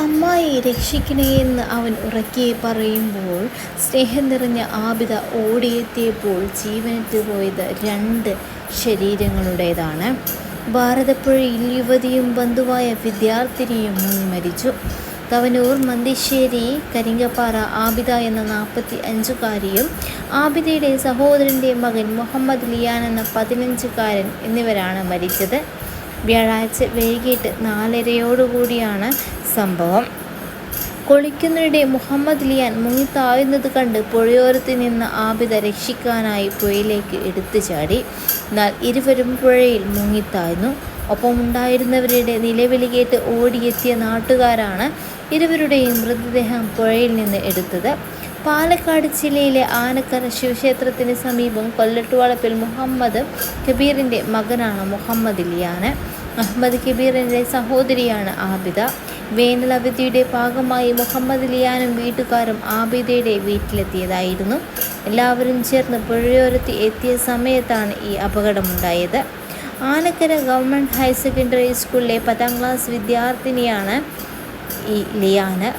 അമ്മായി രക്ഷിക്കണേയെന്ന് അവൻ ഉറക്കെ പറയുമ്പോൾ സ്നേഹം നിറഞ്ഞ ആബിത ഓടിയെത്തിയപ്പോൾ ജീവനറ്റ് പോയത് രണ്ട് ശരീരങ്ങളുടേതാണ്. ഭാരതപ്പുഴയിൽ യുവതിയും ബന്ധുവായ വിദ്യാർത്ഥിനിയും മുങ്ങി മരിച്ചു. തവനൂർ മന്തിശ്ശേരി കരിങ്കപ്പാറ ആബിദ എന്ന നാൽപ്പത്തി അഞ്ചുകാരിയും ആബിദയുടെ സഹോദരന്റെ മകൻ മുഹമ്മദ് ലിയാൻ എന്ന പതിനഞ്ചുകാരൻ എന്നിവരാണ് മരിച്ചത്. വ്യാഴാഴ്ച വൈകിട്ട് നാലരയോടുകൂടിയാണ് സംഭവം. കുളിക്കുന്നതിനിടെ മുഹമ്മദ് ലിയാൻ മുങ്ങിത്താഴുന്നത് കണ്ട് പുഴയോരത്ത് നിന്ന് ആബിദ രക്ഷിക്കാനായി പുഴയിലേക്ക് എടുത്തു ചാടി. എന്നാൽ ഇരുവരും പുഴയിൽ മുങ്ങിത്താഴ്ന്നു ഒപ്പമുണ്ടായിരുന്നവരുടെ നിലവിളി കേട്ട് ഓടിയെത്തിയ നാട്ടുകാരാണ് ഇരുവരുടെയും മൃതദേഹം പുഴയിൽ നിന്ന് എടുത്തത്. പാലക്കാട് ജില്ലയിലെ ആനക്കര ശിവക്ഷേത്രത്തിന് സമീപം കൊല്ലട്ടുവളപ്പിൽ മുഹമ്മദ് കബീറിന്റെ മകനാണ് മുഹമ്മദ് ലിയാന്. അഹമ്മദ് കബീറിന്റെ സഹോദരിയാണ് ആബിദ. വേനൽ അവധിയുടെ ഭാഗമായി മുഹമ്മദ് ലിയാനും വീട്ടുകാരും ആബിദയുടെ വീട്ടിലെത്തിയതായിരുന്നു. എല്ലാവരും ചേർന്ന് പുഴയോരത്ത് എത്തിയ സമയത്താണ് ഈ അപകടമുണ്ടായത്. ആനക്കര ഗവൺമെന്റ് ഹയർ സെക്കൻഡറി സ്കൂളിലെ പത്താം ക്ലാസ് വിദ്യാർത്ഥിനിയാണ് ഈ ലിയാന്.